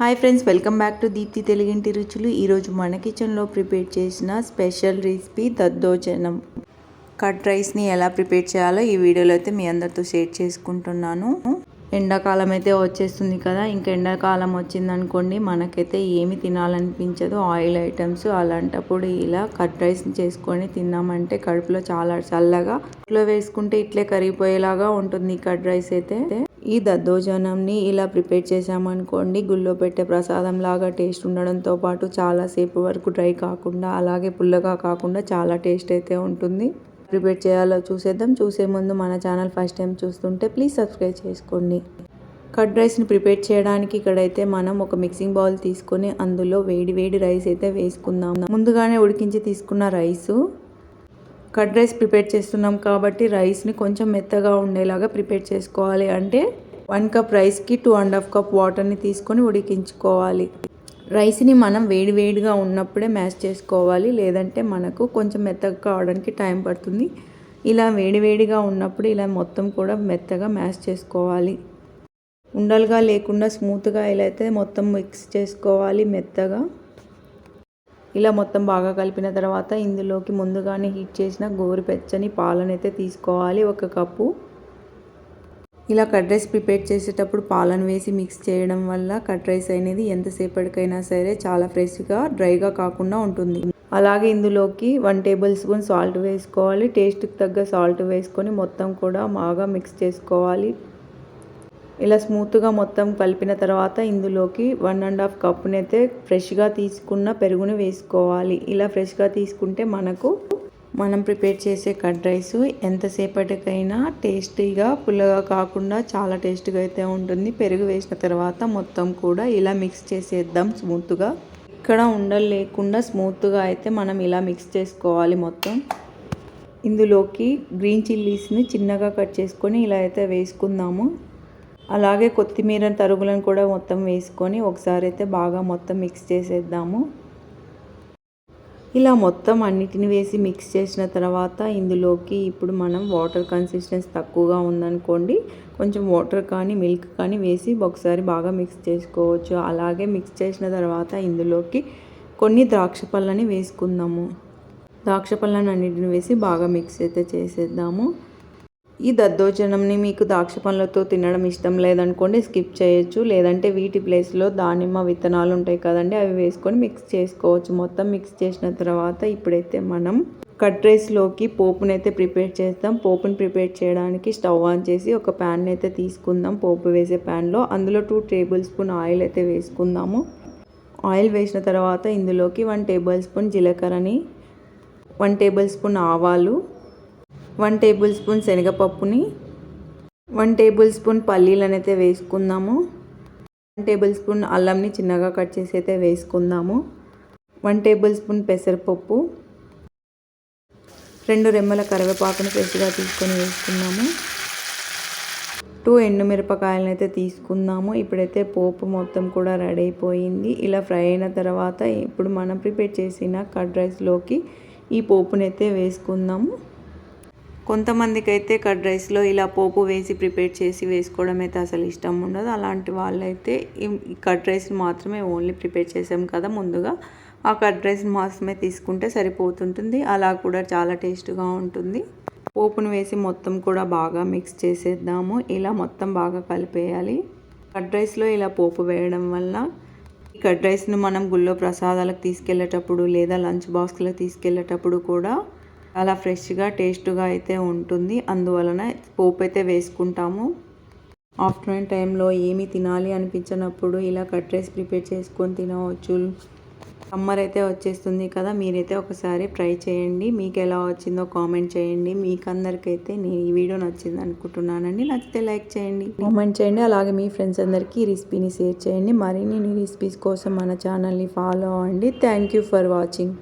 Hi friends welcome back to Deepthi తెలుగింటి రుచులు. ఈరోజు మన కిచెన్లో ప్రిపేర్ చేసిన స్పెషల్ రెసిపీ దద్దోజనం. కట్ రైస్ని ఎలా ప్రిపేర్ చేయాలో ఈ వీడియోలో అయితే మీ అందరితో షేర్ చేసుకుంటున్నాను. ఎండాకాలం అయితే వచ్చేస్తుంది కదా ఇంకా ఎండాకాలం వచ్చిందనుకోండి మనకైతే ఏమి తినాలనిపించదు. ఆయిల్ ఐటమ్స్ అలాంటప్పుడు ఇలా కట్ రైస్ చేసుకొని తిన్నామంటే కడుపులో చాలా చల్లగా ఇంట్లో వేసుకుంటే ఇట్లే కరిగిపోయేలాగా ఉంటుంది కట్ రైస్ అయితే. ఈ దద్దోజనంని ఇలా ప్రిపేర్ చేసామనుకోండి గుళ్ళో పెట్టే ప్రసాదం లాగా టేస్ట్ ఉండడంతో పాటు చాలాసేపు వరకు డ్రై కాకుండా అలాగే పుల్లగా కాకుండా చాలా టేస్ట్ అయితే ఉంటుంది. ప్రిపేర్ చేయాలో చూసేద్దాం. చూసే ముందు మన ఛానల్ ఫస్ట్ టైం చూస్తుంటే ప్లీజ్ సబ్స్క్రైబ్ చేసుకోండి. కట్ రైస్ని ప్రిపేర్ చేయడానికి ఇక్కడైతే మనం ఒక మిక్సింగ్ బౌల్ తీసుకొని అందులో వేడి వేడి రైస్ అయితే వేసుకుందాం. ముందుగానే ఉడికించి తీసుకున్న రైసు కట్ రైస్ ప్రిపేర్ చేస్తున్నాం కాబట్టి రైస్ని కొంచెం మెత్తగా ఉండేలాగా ప్రిపేర్ చేసుకోవాలి. అంటే వన్ కప్ రైస్కి టూ అండ్ హాఫ్ కప్ వాటర్ని తీసుకొని ఉడికించుకోవాలి. రైస్ని మనం వేడి వేడిగా ఉన్నప్పుడే మ్యాష్ చేసుకోవాలి. లేదంటే మనకు కొంచెం మెత్తగా కావడానికి టైం పడుతుంది. ఇలా వేడివేడిగా ఉన్నప్పుడు ఇలా మొత్తం కూడా మెత్తగా మ్యాష్ చేసుకోవాలి. ఉండలుగా లేకుండా స్మూత్గా ఇలా అయితే మొత్తం మిక్స్ చేసుకోవాలి మెత్తగా. ఇలా మొత్తం బాగా కలిపిన తర్వాత ఇందులోకి ముందుగానే హీట్ చేసిన గోరుపెచ్చని పాలనైతే తీసుకోవాలి ఒక కప్పు. ఇలా కట్ రైస్ ప్రిపేర్ చేసేటప్పుడు పాలను వేసి మిక్స్ చేయడం వల్ల కట్ రైస్ అనేది ఎంతసేపటికైనా సరే చాలా ఫ్రెష్గా డ్రైగా కాకుండా ఉంటుంది. అలాగే ఇందులోకి వన్ టేబుల్ స్పూన్ సాల్ట్ వేసుకోవాలి. టేస్ట్కి తగ్గ సాల్ట్ వేసుకొని మొత్తం కూడా బాగా మిక్స్ చేసుకోవాలి. ఇలా స్మూత్గా మొత్తం కలిపిన తర్వాత ఇందులోకి వన్ అండ్ హాఫ్ కప్పునైతే ఫ్రెష్గా తీసుకున్న పెరుగుని వేసుకోవాలి. ఇలా ఫ్రెష్గా తీసుకుంటే మనకు మనం ప్రిపేర్ చేసే కట్ రైస్ ఎంతసేపటికైనా టేస్టీగా పుల్లగా కాకుండా చాలా టేస్ట్గా అయితే ఉంటుంది. పెరుగు వేసిన తర్వాత మొత్తం కూడా ఇలా మిక్స్ చేసేద్దాం స్మూత్గా. ఇక్కడ ఉండలు లేకుండా స్మూత్గా అయితే మనం ఇలా మిక్స్ చేసుకోవాలి మొత్తం. ఇందులోకి గ్రీన్ చిల్లీస్ని చిన్నగా కట్ చేసుకొని ఇలా అయితే వేసుకుందాము. అలాగే కొత్తిమీర తరుగులను కూడా మొత్తం వేసుకొని ఒకసారి అయితే బాగా మొత్తం మిక్స్ చేసేద్దాము. ఇలా మొత్తం అన్నిటిని వేసి మిక్స్ చేసిన తర్వాత ఇందులోకి ఇప్పుడు మనం వాటర్ కన్సిస్టెన్స్ తక్కువగా ఉందనుకోండి కొంచెం వాటర్ కానీ మిల్క్ కానీ వేసి ఒకసారి బాగా మిక్స్ చేసుకోవచ్చు. అలాగే మిక్స్ చేసిన తర్వాత ఇందులోకి కొన్ని ద్రాక్ష పళ్ళని వేసుకుందాము. ద్రాక్ష పళ్ళని అన్నిటిని వేసి బాగా మిక్స్ అయితే చేసేద్దాము. ఈ దద్దోజనంని మీకు ద్రాక్ష పండ్లతో తినడం ఇష్టం లేదనుకోండి స్కిప్ చేయొచ్చు. లేదంటే వీటి ప్లేస్లో దానిమ్మ విత్తనాలు ఉంటాయి కదండి అవి వేసుకొని మిక్స్ చేసుకోవచ్చు. మొత్తం మిక్స్ చేసిన తర్వాత ఇప్పుడైతే మనం కట్ రైస్లోకి పోపునైతే ప్రిపేర్ చేస్తాం. పోపుని ప్రిపేర్ చేయడానికి స్టవ్ ఆన్ చేసి ఒక ప్యాన్ అయితే తీసుకుందాం. పోపు వేసే ప్యాన్లో అందులో టూ టేబుల్ స్పూన్ ఆయిల్ అయితే వేసుకుందాము. ఆయిల్ వేసిన తర్వాత ఇందులోకి వన్ టేబుల్ స్పూన్ జీలకర్రని వన్ టేబుల్ స్పూన్ ఆవాలు వన్ టేబుల్ స్పూన్ శనగపప్పుని వన్ టేబుల్ స్పూన్ పల్లీలను అయితే వేసుకుందాము వన్ టేబుల్ స్పూన్ అల్లంని చిన్నగా కట్ చేసి అయితే వేసుకుందాము వన్ టేబుల్ స్పూన్ పెసరపప్పు రెండు రెమ్మల కరివేపాకుని ఫ్రెష్గా తీసుకొని వేసుకుందాము టూ ఎండుమిరపకాయలను అయితే తీసుకుందాము. ఇప్పుడైతే పోపు మొత్తం కూడా రెడీ అయిపోయింది. ఇలా ఫ్రై అయిన తర్వాత ఇప్పుడు మనం ప్రిపేర్ చేసిన కట్ రైస్లోకి ఈ పోపునైతే వేసుకుందాము. కొంతమందికి అయితే కర్డ్ రైస్లో ఇలా పోపు వేసి ప్రిపేర్ చేసి వేసుకోవడం అయితే అసలు ఇష్టం ఉండదు. అలాంటి వాళ్ళైతే ఈ కర్డ్ రైస్ మాత్రమే ఓన్లీ ప్రిపేర్ చేసాం కదా ముందుగా. ఆ కర్డ్ రైస్ మాత్రమే తీసుకుంటే సరిపోతుంటుంది. అలా కూడా చాలా టేస్ట్గా ఉంటుంది. పోపును వేసి మొత్తం కూడా బాగా మిక్స్ చేసేద్దాము. ఇలా మొత్తం బాగా కలిపేయాలి. కర్డ్ రైస్లో ఇలా పోపు వేయడం వల్ల ఈ కర్డ్ రైస్ను మనం గుళ్ళో ప్రసాదాలకు తీసుకెళ్ళేటప్పుడు లేదా లంచ్ బాక్స్లో తీసుకెళ్ళేటప్పుడు కూడా చాలా ఫ్రెష్గా టేస్ట్గా అయితే ఉంటుంది. అందువలన పోపు అయితే వేసుకుంటాము. ఆఫ్టర్నూన్ టైంలో ఏమి తినాలి అనిపించినప్పుడు ఇలా కట్ రైస్ ప్రిపేర్ చేసుకొని తినవచ్చు. సమ్మర్ అయితే వచ్చేస్తుంది కదా మీరైతే ఒకసారి ట్రై చేయండి. మీకు ఎలా వచ్చిందో కామెంట్ చేయండి. మీకు అందరికైతే నేను ఈ వీడియో నచ్చింది అనుకుంటున్నానండి. నచ్చితే లైక్ చేయండి. కామెంట్ చేయండి. అలాగే మీ ఫ్రెండ్స్ అందరికీ ఈ రెసిపీని షేర్ చేయండి. మరిన్ని రెసిపీస్ కోసం మన ఛానల్ని ఫాలో అవ్వండి. Thank you for watching.